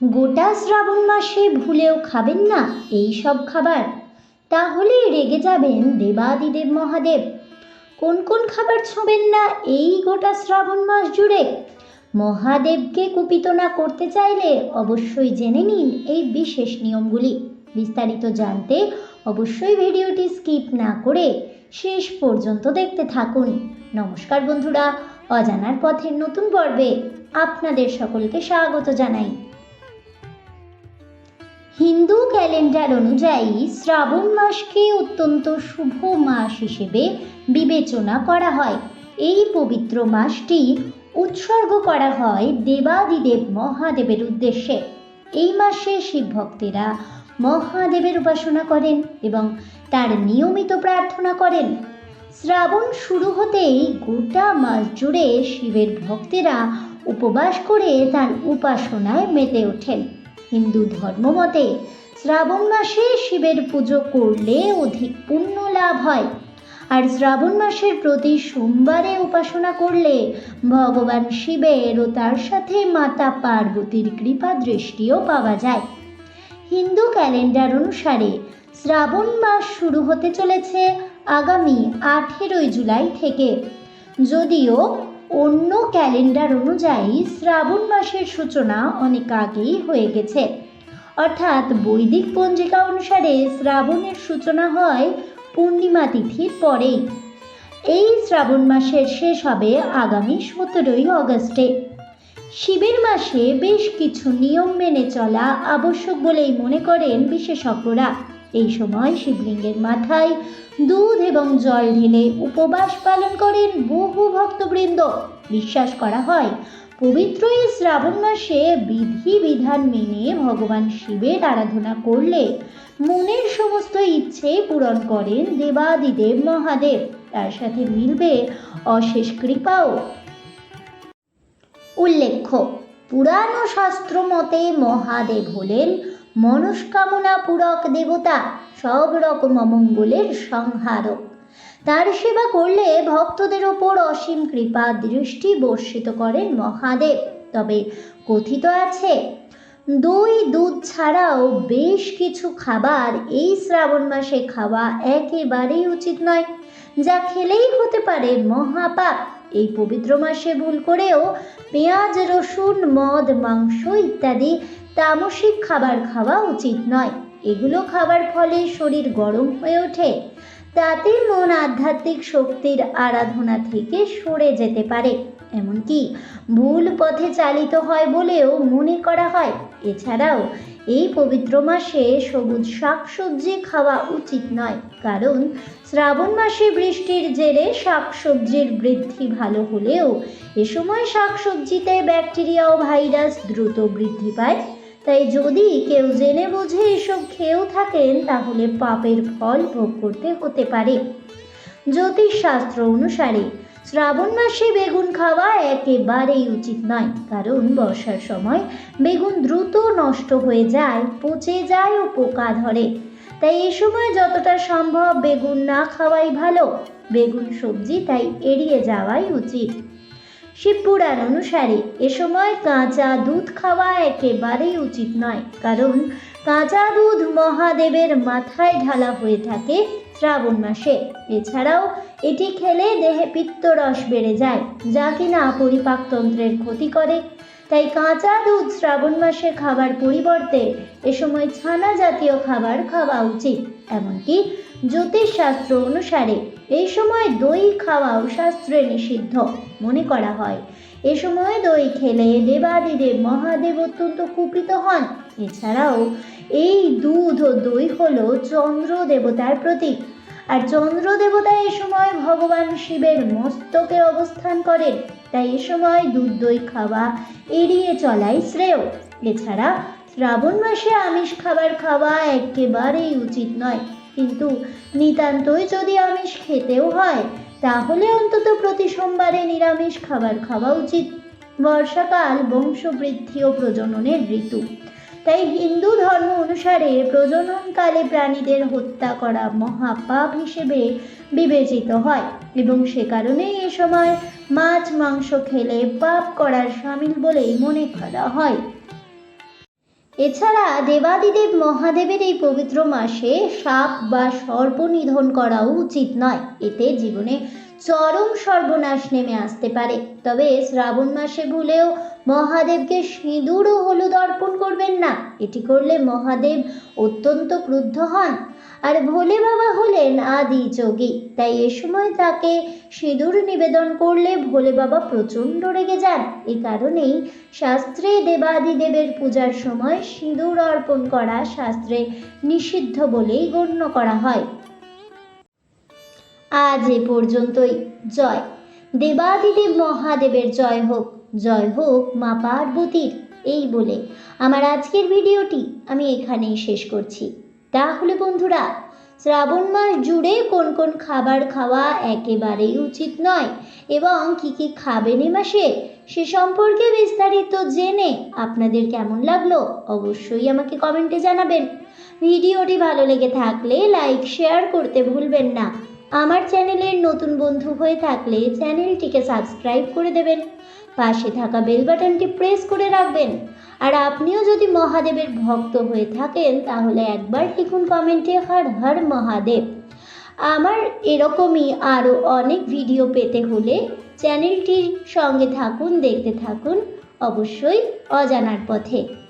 গোটা শ্রাবণ মাসে ভুলেও খাবেন না এই সব খাবার। তাহলে রেগে যাবেন দেবাদিদেব মহাদেব। কোন কোন খাবার ছোঁবেন না এই গোটা শ্রাবণ মাস জুড়ে? মহাদেবকে কুপিত না করতে চাইলে অবশ্যই জেনে নিন এই বিশেষ নিয়মগুলি। বিস্তারিত জানতে অবশ্যই ভিডিওটি স্কিপ না করে শেষ পর্যন্ত দেখতে থাকুন। নমস্কার বন্ধুরা, অজানার পথের নতুন পর্বে আপনাদের সকলকে স্বাগত জানাই। হিন্দু ক্যালেন্ডার অনুযায়ী শ্রাবণ মাসকে অত্যন্ত শুভ মাস হিসেবে বিবেচনা করা হয়। এই পবিত্র মাসটি উৎসর্গ করা হয় দেবাদিদেব মহাদেবের উদ্দেশ্যে। এই মাসে শিব ভক্তেরা মহাদেবের উপাসনা করেন এবং তার নিয়মিত প্রার্থনা করেন। শ্রাবণ শুরু হতেই গোটা মাস জুড়ে শিবের ভক্তেরা উপবাস করে তার উপাসনায় মেতে ওঠেন। হিন্দু ধর্মমতে শ্রাবণ মাসে শিবের পুজো করলে অধিক পুণ্য লাভ হয়। আর শ্রাবণ মাসের প্রতি সোমবারে উপাসনা করলে ভগবান শিবের ও তার সাথে মাতা পার্বতীর কৃপা দৃষ্টিও পাওয়া যায়। হিন্দু ক্যালেন্ডার অনুসারে শ্রাবণ মাস শুরু হতে চলেছে আগামী আঠেরোই জুলাই থেকে। যদিও অন্য ক্যালেন্ডার অনুযায়ী শ্রাবণ মাসের সূচনা অনেক আগেই হয়ে গেছে। অর্থাৎ বৈদিক পঞ্জিকা অনুসারে শ্রাবণের সূচনা হয় পূর্ণিমা তিথির পরেই। এই শ্রাবণ মাসের শেষ হবে আগামী সতেরোই অগস্টে। শিবের মাসে বেশ কিছু নিয়ম মেনে চলা আবশ্যক বলেই মনে করেন বিশেষজ্ঞরা। এই সময় শিবলিঙ্গের মাথায় দুধ এবং জল ঢেলে উপবাস পালন করেন বহু ভক্তবৃন্দ। বিশ্বাস করা হয়, পবিত্র এই শ্রাবণ মাসে বিধি বিধান মেনে ভগবান শিবের আরাধনা করলে মনের সমস্ত ইচ্ছে পূরণ করেন দেবাদিদেব মহাদেব। তার সাথে মিলবে অশেষ কৃপাও। উল্লেখ্য পুরাণ শাস্ত্র মতে মহাদেব হলেন মনস্কামনা পূরক দেবতা, সব রকম অমঙ্গলের সংহারক। তার সেবা করলে ভক্তদের ওপর অসীম কৃপা দৃষ্টি বর্ষিত করেন মহাদেব। তবে কথিত আছে, দই, দুধ ছাড়াও বেশ কিছু খাবার এই শ্রাবণ মাসে খাওয়া একেবারেই উচিত নয়, যা খেলেই হতে পারে মহাপাপ। এই পবিত্র মাসে ভুল করেও পেঁয়াজ, রসুন, মদ, মাংস ইত্যাদি তামসিক খাবার খাওয়া উচিত নয়। এগুলো খাবার ফলে শরীর গরম হয়ে ওঠে। তাতে মন আধ্যাত্মিক শক্তির আরাধনা থেকে সরে যেতে পারে। এমনকি ভুল পথে চালিত হয় বলেও মনে করা হয়। এছাড়াও, এই পবিত্র মাসে সবুজ শাকসবজি খাওয়া উচিত নয়। কারণ, শ্রাবণ মাসে বৃষ্টির জেরে শাকসবজির বৃদ্ধি ভালো হলেও এ সময় শাকসবজিতে ব্যাকটেরিয়া ও ভাইরাস দ্রুত বৃদ্ধি পায়। তাই যদি কেউ জেনে বুঝে এসব খেয়েও থাকেন, তাহলে পাপের ফল ভোগ করতে হতে পারে। জ্যোতিষশাস্ত্র অনুসারে শ্রাবণ মাসে বেগুন খাওয়া একেবারেই উচিত নয়, কারণ বর্ষার সময় বেগুন দ্রুত নষ্ট হয়ে যায়, পচে যায় ও পোকা ধরে। তাই এ সময় যতটা সম্ভব বেগুন না খাওয়াই ভালো। বেগুন সবজি তাই এড়িয়ে যাওয়াই উচিত। শিবপুরাণ অনুসারে এ সময় কাঁচা দুধ খাওয়া একেবারেই উচিত নয়। কারণ কাঁচা দুধ মহাদেবের মাথায় ঢালা হয়ে থাকে শ্রাবণ মাসে। এছাড়াও এটি খেলে দেহে পিত্তরস বেড়ে যায়, যা কিনা পরিপাকতন্ত্রের ক্ষতি করে। তাই কাঁচা দুধ শ্রাবণ মাসে খাবার পরিবর্তে এ সময় ছানা জাতীয় খাবার খাওয়া উচিত। এমনকি জ্যোতিষশাস্ত্র অনুসারে এই সময় দই খাওয়াও শাস্ত্রে নিষিদ্ধ মনে করা হয়। এ সময় দই খেলে দেবাদিদেব মহাদেব অত্যন্ত কুপিত হন। এছাড়াও এই দুধ ও দই হল চন্দ্র দেবতার প্রতীক। আর চন্দ্র দেবতা এ সময় ভগবান শিবের মস্তকে অবস্থান করেন। তাই এ সময় দুধ দই খাওয়া এড়িয়ে চলাই শ্রেয়। এছাড়া শ্রাবণ মাসে আমিষ খাবার খাওয়া একেবারেই উচিত নয়। কিন্তু নিতান্তই যদি আমিষ খেতেও হয়, তাহলে অন্তত প্রতি সোমবারে নিরামিষ খাবার খাওয়া উচিত। বর্ষাকাল বংশবৃদ্ধি ও প্রজননের ঋতু। তাই হিন্দু ধর্ম অনুসারে প্রজননকালে প্রাণীদের হত্যা করা মহাপাপ হিসেবে বিবেচিত হয় এবং সে কারণেই এ সময় মাছ, মাংস খেলে পাপ করার সামিল বলেই মনে করা হয়। এছাড়া দেবাদিদেব মহাদেবের এই পবিত্র মাসে সাপ বা সর্প নিধন করাও উচিত নয়। এতে জীবনে চরম সর্বনাশ নেমে আসতে পারে। তবে শ্রাবণ মাসে ভুলেও মহাদেবকে সিঁদুর ও হলুদ অর্পণ করবেন না। এটি করলে মহাদেব অত্যন্ত ক্রুদ্ধ হন আর ভোলে বাবা হলেন আদি যোগী। তাই এ সময় তাকে সিঁদুর নিবেদন করলে ভোলে বাবা প্রচণ্ড রেগে যান। এ কারণেই শাস্ত্রে দেবাদিদেবের পূজার সময় সিঁদুর অর্পণ করা শাস্ত্রে নিষিদ্ধ বলেই গণ্য করা হয়। আজ এ পর্যন্তই। জয়। দেবাদিদেব মহাদেবের জয় হোক জয় হোক মা পার্বতীর, এই বলে আমার আজকের ভিডিওটি আমি এখানেই শেষ করছি। তাহলে বন্ধুরা, শ্রাবণ মাস জুড়ে কোন কোন খাবার খাওয়া একেবারেই উচিত নয় এবং কি কি খাবেন এ মাসে, সে সম্পর্কে বিস্তারিত জেনে আপনাদের কেমন লাগল অবশ্যই আমাকে কমেন্টে জানাবেন। ভিডিওটি ভালো লেগে থাকলে লাইক, শেয়ার করতে ভুলবেন না। আমার চ্যানেলের নতুন বন্ধু হয়ে থাকলে চ্যানেলটিকে সাবস্ক্রাইব করে দেবেন, পাশে থাকা বেল বাটনটি প্রেস করে রাখবেন, আর আপনিও যদি মহাদেবের ভক্ত হয়ে থাকেন, তাহলে একবার লিখুন কমেন্টে হর হর মহাদেব। আমার এরকমই আরও অনেক ভিডিও পেতে হলে চ্যানেলটির সঙ্গে থাকুন, দেখতে থাকুন, অবশ্যই অজানার পথে।